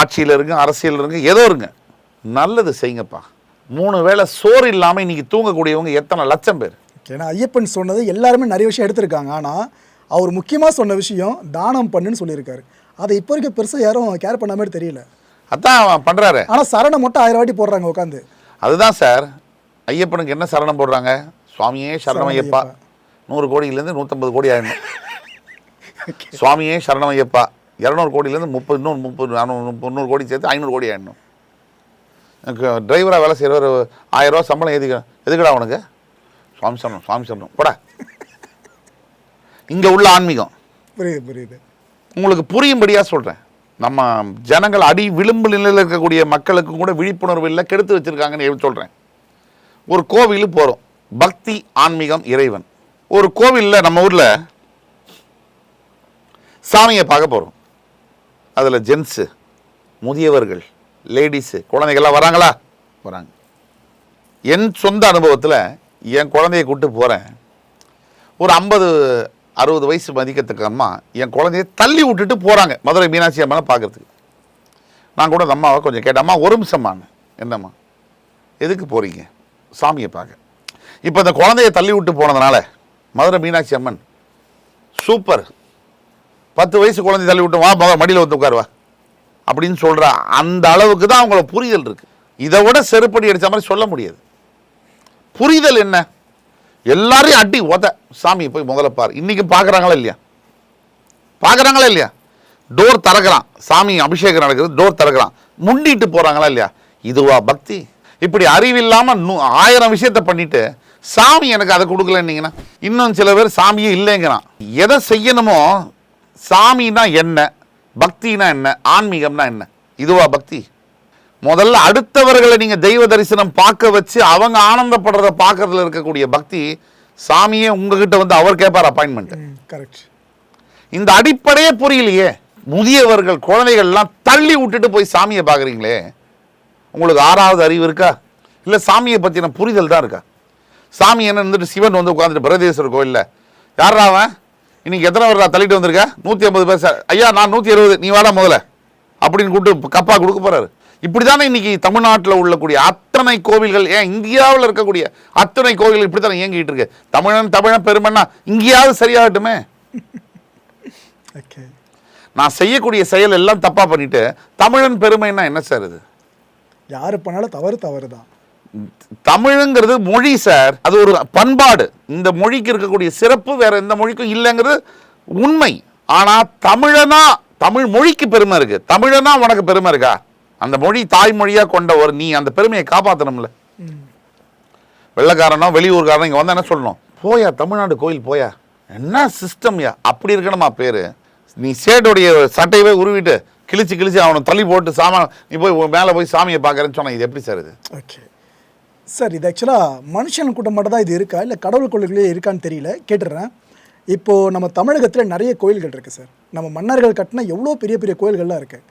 ஆட்சியில் இருங்க அரசியல் இருங்க ஏதோ இருங்க. நல்லது செய்யுங்கப்பா. மூணு வேளை சோறு இல்லாமல் இன்றைக்கி தூங்கக்கூடியவங்க எத்தனை லட்சம் பேர்? ஏன்னா ஐயப்பன் சொன்னது எல்லாருமே நிறைய விஷயம் எடுத்திருக்காங்க. ஆனால் அவர் முக்கியமாக சொன்ன விஷயம் தானம் பண்ணுன்னு சொல்லியிருக்காரு. அதை இப்போ இருக்க பெருசாக யாரும் கேர் பண்ண மாதிரி தெரியல. அதான் அவன் பண்றாரு. ஆனால் சரணம் மட்டும் ஆயிரம் வாட்டி போடுறாங்க உட்காந்து அதுதான் சார். ஐயப்பனுக்கு என்ன சரணம் போடுறாங்க? சுவாமியே சரணம் ஐயப்பா. நூறு கோடியிலேருந்து நூற்றம்பது கோடி ஆயிடணும். சுவாமியே சரணம் ஐயப்பா இரநூறு கோடியிலேருந்து முப்பது இன்னொரு முப்பது முந்நூறு கோடி சேர்த்து ஐநூறு கோடி ஆயிடணும். எனக்கு டிரைவராக வேலை செய்கிறவர் ஆயிரம் ரூபா சம்பளம் எதுக்கு எதுக்குடா உனக்கு? சுவாமி சரணம் சுவாமி சரணம். போடா. இங்கே உள்ள ஆன்மீகம். புரியுது புரியுது. உங்களுக்கு புரியும்படியாக சொல்கிறேன் நம்ம ஜனங்கள் அடி விளிம்பு நிலையில் இருக்கக்கூடிய மக்களுக்கு கூட விழிப்புணர்வு இல்லை கெடுத்து வச்சுருக்காங்கன்னு சொல்கிறேன் ஒரு கோவில் போகிறோம் பக்தி ஆன்மீகம் இறைவன். ஒரு கோவிலில் நம்ம ஊரில் சாமியை பார்க்க போகிறோம் அதில் ஜென்ஸு முதியவர்கள் லேடிஸு குழந்தைகள்லாம் வராங்களா? வராங்க. என் சொந்த அனுபவத்தில் என் குழந்தைய கூப்பிட்டு போகிறேன் ஒரு ஐம்பது அறுபது வயசு மதிக்கத்துக்கு அம்மா என் குழந்தைய தள்ளி விட்டுட்டு போகிறாங்க மதுரை மீனாட்சி அம்மனை பார்க்கறதுக்கு. நான் கூட அந்த அம்மாவை கொஞ்சம் கேட்டேன் அம்மா ஒரு நிமிஷம்மான்னு என்னம்மா? எதுக்கு போகிறீங்க சாமியை பார்க்க இப்போ இந்த குழந்தைய தள்ளி விட்டு போனதுனால மதுரை மீனாட்சி அம்மன் சூப்பர். பத்து வயசு குழந்தை தள்ளி விட்டு வா மக மடியில் வந்து உட்காருவா அப்படின்னு சொல்கிற அந்த அளவுக்கு தான் அவங்கள புரிதல் இருக்குது இதை விட செருப்படி அடித்த மாதிரி சொல்ல முடியாது. புரிதல் என்ன? எல்லாரையும் அடி உத. சாமியை போய் முதல்ல பாரு. இன்னைக்கு பார்க்குறாங்களா இல்லையா? பார்க்குறாங்களா இல்லையா? டோர் திறக்கிறான். சாமி அபிஷேகம் நடக்குது டோர் திறக்கிறான். முண்டிட்டு போகிறாங்களா இல்லையா? இதுவா பக்தி. இப்படி அறிவில்லாமல் நூ ஆயிரம் விஷயத்த பண்ணிட்டு சாமி எனக்கு அதை கொடுக்கலன்னீங்கன்னா இன்னும் சில பேர் சாமியே இல்லைங்கிறான். எதை செய்யணுமோ சாமினா என்ன பக்தினா என்ன ஆன்மீகம்னா என்ன? இதுவா பக்தி. முதல்ல அடுத்தவர்களை நீங்க தெய்வ தரிசனம் பார்க்க வச்சு அவங்க ஆனந்தப்படுறத பார்க்கறதுல இருக்கக்கூடிய பக்தி சாமியே உங்ககிட்ட வந்து அவர் கேட்பார் அப்பாயின்மெண்ட் கரெக்ட் இந்த அடிப்படையே புரியலையே. முதியவர்கள் குழந்தைகள்லாம் தள்ளி விட்டுட்டு போய் சாமியை பார்க்குறீங்களே. உங்களுக்கு ஆறாவது அறிவு இருக்கா? இல்லை சாமியை பற்றின புரிதல் தான் இருக்கா? சாமி என்ன இருந்துட்டு சிவன் வந்து உட்காந்துட்டு பிரதேஸ்வரர் கோயிலில். யாரா அவன்? இன்னைக்கு எத்தனை வருடா தள்ளிட்டு வந்திருக்க? நூற்றி ஐம்பது பேர் சார் ஐயா நான் நூற்றி அறுபது நீ வாடா முதல்ல. அப்படின்னு கூப்பிட்டு கப்பா கொடுக்க போறாரு இப்படிதானே இன்னைக்கு தமிழ்நாட்டில் உள்ளக்கூடிய அத்தனை கோவில்கள் ஏன் இந்தியாவில் இருக்கக்கூடிய அத்தனை கோவில்கள் இப்படித்தானே இயங்கிட்டு இருக்கு? தமிழன் தமிழன் பெருமன்னா இங்கேயாவது சரியாகட்டுமே? நான் செய்யக்கூடிய செயல் எல்லாம் தப்பா பண்ணிட்டு தமிழன் பெருமைன்னா என்ன சார் இது? யாரு பண்ணாலும் தவறு தவறு தான் தமிழுங்கிறது மொழி சார் அது ஒரு பண்பாடு. இந்த மொழிக்கு இருக்கக்கூடிய சிறப்பு வேற எந்த மொழிக்கும் இல்லைங்கிறது உண்மை. ஆனா தமிழனா தமிழ் மொழிக்கு பெருமை இருக்கு. தமிழனா உனக்கு பெருமை இருக்கா? அந்த மொழி தாய்மொழியாக கொண்ட ஒரு நீ அந்த பெருமையை காப்பாற்றணும்ல வெள்ளைக்காரனோ வெளியூர்காரனோ இங்கே வந்தால் என்ன சொல்லணும்? போயா தமிழ்நாடு கோயில் போயா? என்ன சிஸ்டம்யா அப்படி இருக்கணுமா பேர்? நீ சேட்டுடைய சட்டையவே உருவிட்டு கிழிச்சு கிழிச்சு அவனை தள்ளி போட்டு சாமான் நீ போய் மேலே போய் சாமியை பார்க்குறேன்னு சொன்னா இது எப்படி சார் இது? ஓகே சார் இது ஆக்சுவலாக மனுஷன் கூட்டம் மட்டும் தான் இது இருக்கா? இல்லை கடவுள் கோயில்களே இருக்கான்னு தெரியல. கேட்டுடுறேன் இப்போது நம்ம தமிழகத்தில் நிறைய கோயில்கள் இருக்குது சார் நம்ம மன்னர்கள் கட்டின எவ்வளோ பெரிய பெரிய கோயில்கள்லாம் இருக்குது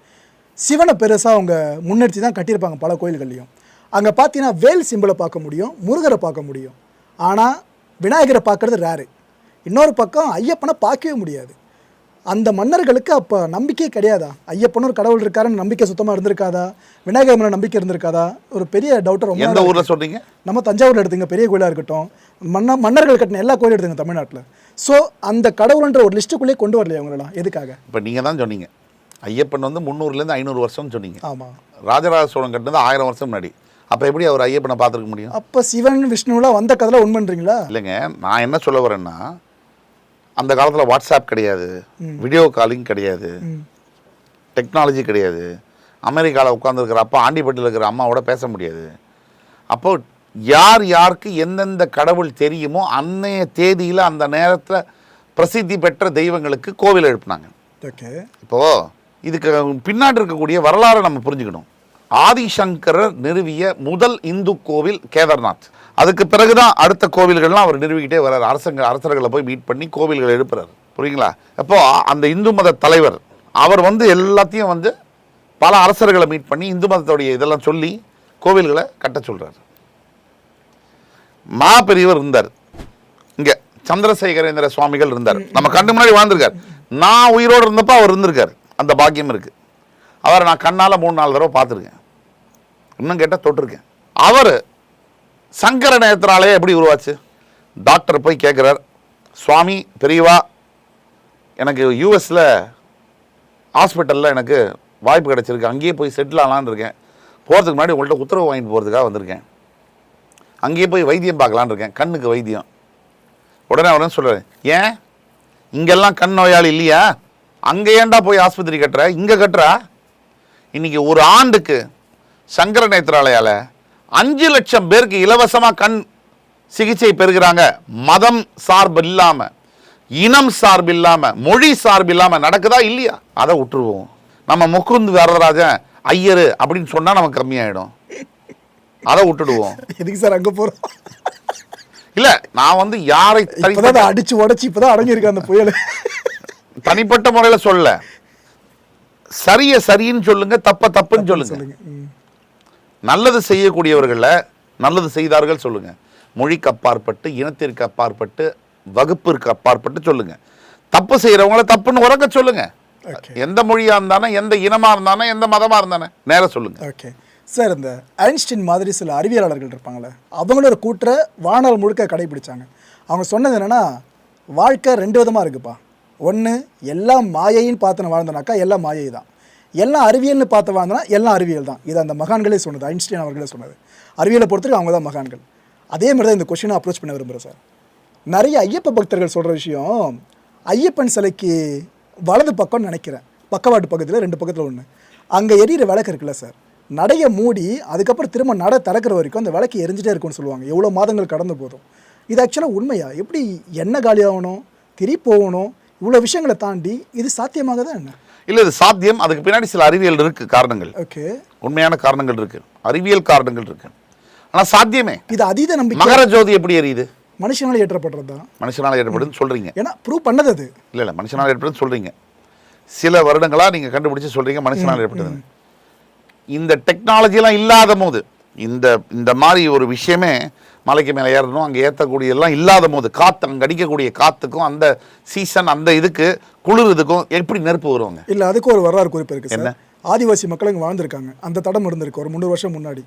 சிவனை பெருசாக அவங்க முன்னெடுத்து தான் கட்டியிருப்பாங்க பல கோயில்கள்லையும். அங்கே பார்த்தீங்கன்னா வேல் சிம்பிளை பார்க்க முடியும் முருகரை பார்க்க முடியும். ஆனால் விநாயகரை பார்க்கறது ரேரு இன்னொரு பக்கம் ஐயப்பனை பார்க்கவே முடியாது. அந்த மன்னர்களுக்கு அப்போ நம்பிக்கையே கிடையாதா? ஐயப்பன் ஒரு கடவுள் இருக்காருன்னு நம்பிக்கை சுத்தமாக இருந்திருக்காதா? விநாயகர் மேலே நம்பிக்கை இருந்திருக்காதா? ஒரு பெரிய டவுட்டர் ரொம்ப எந்த ஊர்ல சொல்றீங்க? நம்ம தஞ்சாவூர்ல எடுத்துங்க பெரிய கோயிலாக இருக்கட்டும். மன்ன மன்னர்கள் கட்டின எல்லா கோயிலும் எடுத்துங்க தமிழ்நாட்டில். ஸோ அந்த கடவுள்ன்ற ஒரு லிஸ்ட்டுக்குள்ளேயே கொண்டு வரலையா அவங்களெல்லாம் எதுக்காக? இப்போ நீங்கள் தான் சொன்னீங்க. ஐயப்பன் வந்து முந்நூறுலேருந்து ஐநூறு வருஷம்னு சொன்னீங்க. ஆமாம் ராஜராஜ சோழன் கட்டினது ஆயிரம் வருஷம் முன்னாடி. அப்போ எப்படி அவர் ஐயப்பனை பார்த்துருக்க முடியும்? அப்போ சிவன் விஷ்ணுலாம் வந்த கதையில் உண்மைன்றீங்களா இல்லைங்க நான் என்ன சொல்ல வரேன்னா அந்த காலத்தில் வாட்ஸ்அப் கிடையாது வீடியோ காலிங் கிடையாது டெக்னாலஜி கிடையாது. அமெரிக்காவில் உட்காந்துருக்கிற அப்பா ஆண்டிப்பட்டியில் இருக்கிற அம்மாவோட பேச முடியாது. அப்போ யார் யாருக்கு எந்தெந்த கடவுள் தெரியுமோ அன்னைய தேதியில் அந்த நேரத்தில் பிரசித்தி பெற்ற தெய்வங்களுக்கு கோவில் எழுப்புனாங்க. ஓகே. இப்போ இதுக்கு பின்னாடி இருக்கக்கூடிய வரலாறை நம்ம புரிஞ்சுக்கணும். ஆதிசங்கரர் நிறுவிய முதல் இந்து கோவில் கேதார்நாத். அதுக்கு பிறகுதான் அடுத்த கோவில்கள்லாம் அவர் நிறுவிக்கிட்டே வர்றார். அரசங்க அரசர்களை போய் மீட் பண்ணி கோவில்களை எழுப்புறாரு. புரியுங்களா? அப்போ அந்த இந்து மத தலைவர் அவர் வந்து எல்லாத்தையும் வந்து பல அரசர்களை மீட் பண்ணி இந்து மதத்துடைய இதெல்லாம் சொல்லி கோவில்களை கட்ட சொல்றாரு. மா பெரியவர் இருந்தார். இங்க சந்திரசேகரேந்திர சுவாமிகள் இருந்தார். நம்ம கண்டு முன்னாடி வாழ்ந்திருக்கார். நான் உயிரோடு இருந்தப்ப அவர் இருந்திருக்காரு. அந்த பாக்கியம் இருக்குது அவரை நான் கண்ணால் மூணு நாலு தடவை பார்த்துருக்கேன். இன்னும் கேட்டால் தொட்டிருக்கேன். அவர் சங்கர நேத்திராலயம் எப்படி உருவாச்சு? டாக்டர் போய் கேட்குறார் சுவாமி பெரியவா எனக்கு யூஎஸில் ஹாஸ்பிட்டலில் எனக்கு வாய்ப்பு கிடச்சிருக்கு. அங்கேயே போய் செட்டில் ஆகலான்னு இருக்கேன். போகிறதுக்கு முன்னாடி உங்கள்கிட்ட உத்தரவு வாங்கிட்டு போகிறதுக்காக வந்திருக்கேன். அங்கேயே போய் வைத்தியம் பார்க்கலான்னு இருக்கேன். கண்ணுக்கு வைத்தியம். உடனே உடனே சொல்கிறேன் ஏன்? இங்கெல்லாம் கண் நோயாளி இல்லையா? அங்கே ஏன்டா போய் ஆஸ்பத்திரி கட்டுற? இங்கே கட்டுறா? இன்னைக்கு ஒரு ஆண்டுக்கு சங்கர நேத்திராலயால அஞ்சு லட்சம் பேருக்கு இலவசமாக கண் சிகிச்சை பெறுகிறாங்க. மதம் சார்பு இல்லாம இனம் சார்பு இல்லாம மொழி சார்பு இல்லாம நடக்குதா இல்லையா? அதை விட்டுருவோம் நம்ம முகுந்த் வரதராஜன் ஐயரு அப்படின்னு சொன்னா நமக்கு கம்மியாயிடும். அதை விட்டுடுவோம் எதுக்கு சார் அங்கே போகிறோம் இல்ல நான் வந்து யாரை அடிச்சு உடச்சி இப்போதான் அடங்கியிருக்கு அந்த புயல். தனிப்பட்ட முறையில சொல்ல. சரிய சரின்னு சொல்லுங்க தப்ப தப்புன்னு சொல்லுங்க. நல்லது செய்யக்கூடியவர்கள நல்லது செய்தார்கள் சொல்லுங்க. மொழிக்கு அப்பாற்பட்டு இனத்திற்கு அப்பாற்பட்டு வகுப்பிற்கு அப்பாற்பட்டு சொல்லுங்க. தப்பு செய்யறவங்கள தப்புன்னு உறக்க சொல்லுங்க. எந்த மொழியா இருந்தானே எந்த இனமா இருந்தானே எந்த மதமா இருந்தானே நேரா சொல்லுங்க. ஓகே சார் இந்த ஐன்ஸ்டீன் மாதிரி சில அறிவியலாளர்கள் இருப்பாங்களே அவங்களோட கூற்றை வாழ்நாள் முழுக்க கடைபிடிச்சாங்க அவங்க சொன்னது என்னன்னா வாழ்க்கை ரெண்டு விதமாக இருக்குப்பா. ஒன்று எல்லாம் மாயைன்னு பார்த்து வாழ்ந்தனாக்கா எல்லாம் மாயை தான் எல்லாம் அறிவியல்னு பார்த்து வாழ்ந்தனா எல்லாம் அறிவியல் தான் இது அந்த மகான்களே சொன்னது ஐன்ஸ்டீன் அவர்களே சொன்னது. அறிவியலை பொறுத்தவரைக்கும் அவங்க தான் மகான்கள். அதே மாதிரி தான் இந்த கொஷினை அப்ரோச் பண்ண விரும்புகிறேன் சார். நிறைய ஐயப்ப பக்தர்கள் சொல்கிற விஷயம் ஐயப்பன் சிலைக்கு வலது பக்கம்னு நினைக்கிறேன். பக்கவாட்டு பக்கத்தில் ரெண்டு பக்கத்தில் ஒன்று அங்கே எரியிற விளக்கு இருக்குல்ல சார். நடையை மூடி அதுக்கப்புறம் திரும்ப நட திறக்கிற வரைக்கும் அந்த விளக்கு எரிஞ்சிட்டே இருக்கும்னு சொல்லுவாங்க. எவ்வளோ மாதங்கள் கடந்து போதும். இது ஆக்சுவலாக உண்மையா? எப்படி எண்ணெய் காலியாகணும் திரி போகணும்? இவ்வளோ விஷயங்களை தாண்டி இது சாத்தியமாக தான் என்ன? இல்ல இது சாத்தியம். அதுக்கு பின்னாடி சில அறிவியல் இருக்கு காரணங்கள். ஓகே. உண்மையான காரணங்கள் இருக்கு. அறிவியல் காரணங்கள் இருக்கு. ஆனா சாத்தியமே. இது அதீத நம்பிக்கை. மகர ஜோதி எப்படி எரியுது? மனுஷனால் ஏற்றப்படுறது? தான் மனுஷனால ஏற்படுதுன்னு சொல்றீங்க. ஏன்னா ப்ரூவ் பண்ணது அது. இல்ல இல்ல மனுஷனால ஏற்படுதுன்னு சொல்றீங்க. சில வருடங்களா நீங்க கண்டுபிடிச்சு சொல்றீங்க மனுஷனால ஏற்பட்டதுன்னு இந்த டெக்னாலஜிலாம் இல்லாத போது இந்த இந்த மாதிரி ஒரு விஷயமே மலைக்கு மேலே ஏறணும் அங்கே ஏற்றக்கூடிய எல்லாம் இல்லாத போது காற்று அங்கே அடிக்கக்கூடிய காற்றுக்கும் அந்த சீசன் அந்த இதுக்கு குளிர் இதுக்கும் எப்படி நெருப்பு வருவாங்க? இல்லை அதுக்கு ஒரு வரலாறு குறிப்பு இருக்குது என்ன? ஆதிவாசி மக்கள் இங்கே வாழ்ந்திருக்காங்க. அந்த தடம் இருந்திருக்கு ஒரு முந்நூறு வருஷம் முன்னாடி.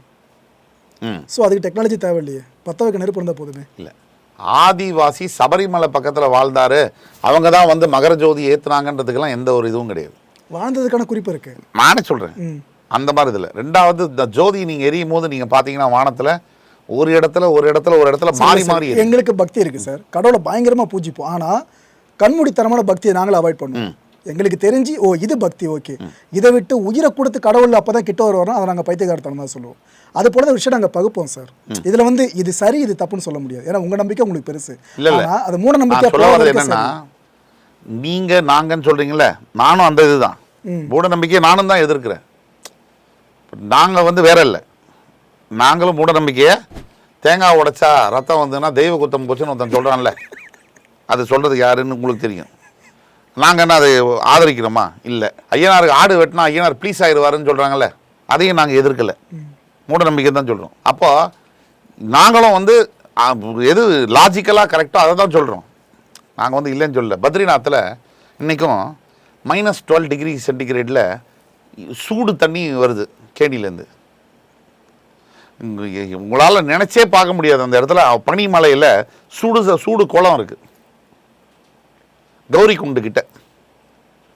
ஸோ அதுக்கு டெக்னாலஜி தேவையில்லையே. பற்ற வைக்க நெருப்பு இருந்தால் போதுமே. இல்லை. ஆதிவாசி சபரிமலை பக்கத்தில் வாழ்ந்தாரு. அவங்க தான் வந்து மகர ஜோதி ஏற்றுனாங்கன்றதுக்கெல்லாம் எந்த ஒரு இதுவும் கிடையாது. வாழ்ந்ததுக்கான குறிப்பு இருக்கு. நானே சொல்கிறேன் அந்த மாதிரி இதில். ரெண்டாவது இந்த ஜோதி நீங்கள் எரியும் போது நீங்கள் பார்த்தீங்கன்னா வானத்தில் ஒரு இடத்துல ஒரு இடத்துல ஒரு இடத்துல மாறி மாறி. எங்களுக்கு பக்தி இருக்கு சார். கடவுளை பயங்கரமா பூஜிப்போம். ஆனா கண்மூடித்தனமான பக்தியை நாங்களும் அவாய்ட் பண்ணுவோம். எங்களுக்கு தெரிஞ்சு ஓ இது பக்தி ஓகே. இதை விட்டு உயிரை கொடுத்து கடவுள் அப்பதான் கிட்ட வருவாரோ அதை நாங்கள் பைத்தியகாரத்தனம் தான் சொல்லுவோம். அது போல தான் விஷயம் நாங்கள் பகுப்போம் சார். இதுல வந்து இது சரி இது தப்புன்னு சொல்ல முடியாது. ஏன்னா உங்க நம்பிக்கை உங்களுக்கு பெருசு. இல்ல, அது மூட நம்பிக்கை என்னன்னா சரி. நீங்க நாங்கன்னு சொல்றீங்கல்ல நானும் அந்த இதுதான். மூட நம்பிக்கையை நானும் தான் எதிர்க்கிறேன். நாங்கள் வந்து வேற இல்லை. நாங்களும் மூட நம்பிக்கையை தேங்காய் உடைச்சா ரத்தம் வந்ததுன்னா தெய்வ குத்தம் போச்சுன்னு ஒருத்தன் சொல்கிறான்ல அது சொல்கிறது யாருன்னு உங்களுக்கு தெரியும். நாங்கள் என்ன அதை ஆதரிக்கிறோமா? இல்லை. ஐயனாருக்கு ஆடு வெட்டினா ஐயனார் ப்ளீஸ் ஆயிடுவாருன்னு சொல்கிறாங்கல்ல அதையும் நாங்கள் எதிர்க்கலை. மூட நம்பிக்கை தான் சொல்கிறோம் அப்போது நாங்களும் வந்து எது லாஜிக்கலாக கரெக்டோ அதை தான் சொல்கிறோம் நாங்கள் வந்து இல்லைன்னு சொல்லல. பத்ரிநாத்தில் இன்றைக்கும் மைனஸ் டுவெல் டிகிரி சென்டிகிரேடில் சூடு தண்ணி வருது. கேணிலேருந்து உங்களால் நினச்சே பார்க்க முடியாது அந்த இடத்துல. பனிமலையில் சூடு சூடு குளம் இருக்குது கௌரி குண்டு கிட்ட.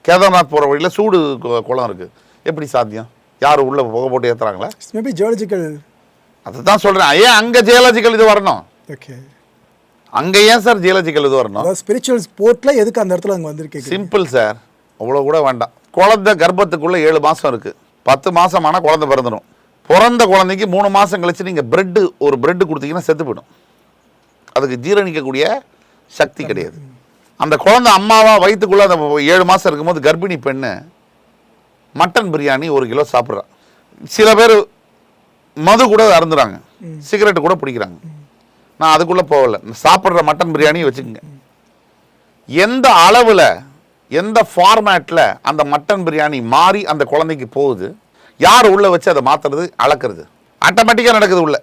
கேதார்நாத் போகிற வழியில் சூடு குளம் இருக்குது எப்படி சாத்தியம்? யார் உள்ளே புகை போட்டு ஏற்றுறாங்களா மேபி ஜியாலஜிக்கல் அதை தான் சொல்கிறேன் ஏன் அங்கே ஜியாலஜிக்கல் இது வரணும்? ஓகே அங்கே ஏன் சார் ஜியாலஜிக்கல் இது வரணும்? ஸ்பிரிச்சுவல் ஸ்போர்ட்ல எதுக்கு அந்த இடத்துல அங்கே வந்திருக்கீங்க? சிம்பிள் சார் அவ்வளோ கூட வேண்டாம். குழந்தை கர்ப்பத்துக்குள்ள ஏழு மாதம் இருக்குது பத்து மாதம் ஆனால் குழந்தை பிறந்துடும். பிறந்த குழந்தைக்கு மூணு மாதம் கழித்து நீங்கள் பிரெட்டு ஒரு பிரெட்டு கொடுத்தீங்கன்னா செத்து போயிடும். அதுக்கு ஜீரணிக்கக்கூடிய சக்தி கிடையாது. அந்த குழந்தை அம்மாவாக வயிற்றுக்குள்ளே அந்த ஏழு மாதம் இருக்கும்போது கர்ப்பிணி பெண்ணு மட்டன் பிரியாணி ஒரு கிலோ சாப்பிட்றான் சில பேர் மது கூட அருந்துறாங்க. சிகரெட்டு கூட பிடிக்கிறாங்க. நான் அதுக்குள்ளே போகலை. சாப்பிட்ற மட்டன் பிரியாணியை வச்சுக்கோங்க. எந்த அளவில் எந்த ஃபார்மேட்டில் அந்த மட்டன் பிரியாணி மாறி அந்த குழந்தைக்கு போகுது யார் உள்ளே வச்சு அதை மாற்றுறது அளக்கிறது. ஆட்டோமேட்டிக்காக நடக்குது உள்ளே.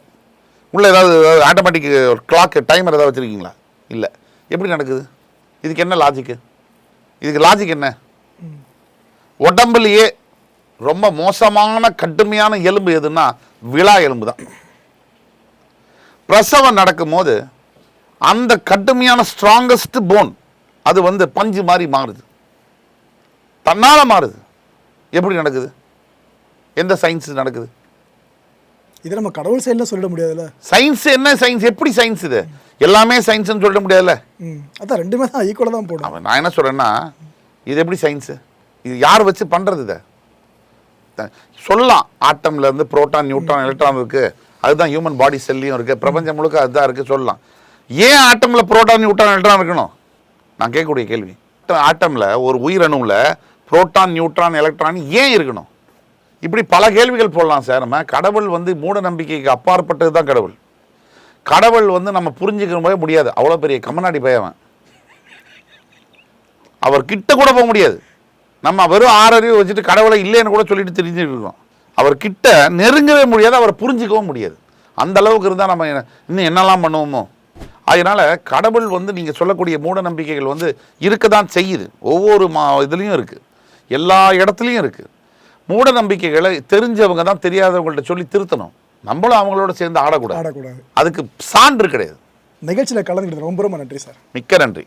உள்ளே ஏதாவது ஆட்டோமேட்டிக் ஒரு கிளாக்கு டைமர் ஏதாவது வச்சுருக்கீங்களா? இல்லை. எப்படி நடக்குது? இதுக்கு என்ன லாஜிக்கு இதுக்கு லாஜிக் என்ன? உடம்புலையே ரொம்ப மோசமான கடுமையான எலும்பு எதுன்னா விழா எலும்பு தான். பிரசவம் நடக்கும்போது அந்த கடுமையான ஸ்ட்ராங்கஸ்ட் போன் அது வந்து பஞ்சு மாதிரி மாறுது. தன்னால மாறுது. எப்படி நடக்குது? எந்த சயின்ஸ் நடக்குது? இதை நம்ம கடவுள் சைடில் சொல்லிட முடியாதுல்ல? சயின்ஸ் என்ன சயின்ஸ் எப்படி சயின்ஸ் இது? எல்லாமே சயின்ஸ்னு சொல்ல முடியாதுல்ல? அதான் ரெண்டுமே தான் ஈக்குவலாக தான் போடும். நான் என்ன சொல்றேன்னா இது எப்படி சயின்ஸு இது யார் வச்சு பண்றது இதை? சொல்லலாம். ஆட்டம்ல இருந்து புரோட்டான் நியூட்ரான் எலக்ட்ரான் இருக்கு. அதுதான் ஹியூமன் பாடி செல்லையும் இருக்கு. பிரபஞ்சம் முழுக்க அதுதான் இருக்கு. சொல்லலாம். ஏன் ஆட்டம்ல புரோட்டான் நியூட்ரான் எலக்ட்ரான் இருக்கணும்? நான் கேட்கக்கூடிய கேள்வி. ஆட்டம்ல ஒரு உயிரணுவில் புரோட்டான் நியூட்ரான் எலக்ட்ரான் ஏன் இருக்கணும்? இப்படி பல கேள்விகள் போடலாம் சார் நம்ம. கடவுள் வந்து மூட நம்பிக்கைக்கு அப்பாற்பட்டது தான் கடவுள். கடவுள் வந்து நம்ம புரிஞ்சுக்கவே முடியாது. அவ்வளோ பெரிய கம்மநாடி பயவன் அவர் கிட்ட கூட போக முடியாது. நம்ம வெறும் ஆறறிவு வச்சுட்டு கடவுளை இல்லைன்னு கூட சொல்லிட்டு தெரிஞ்சுட்டு இருக்கோம் அவர் கிட்ட நெருங்கவே முடியாது. அவரை புரிஞ்சிக்கவும் முடியாது. அந்த அளவுக்கு இருந்தால் நம்ம இன்னும் என்னெல்லாம் பண்ணுவோமோ? அதனால் கடவுள் வந்து நீங்கள் சொல்லக்கூடிய மூட நம்பிக்கைகள் வந்து இருக்க தான் செய்யுது. ஒவ்வொரு மா இதுலேயும் இருக்குது எல்லா இடத்துலையும் இருக்குது மூட நம்பிக்கைகளை தெரிஞ்சவங்க தான் தெரியாதவங்கள்ட்ட சொல்லி திருத்தணும். நம்மளும் அவங்களோட சேர்ந்து ஆடக்கூடாது. ஆடக்கூடாது. அதுக்கு சான்று கிடையாது. நிகழ்ச்சியில் கலந்துக்கிட்டு ரொம்ப ரொம்ப நன்றி சார். மிக்க நன்றி.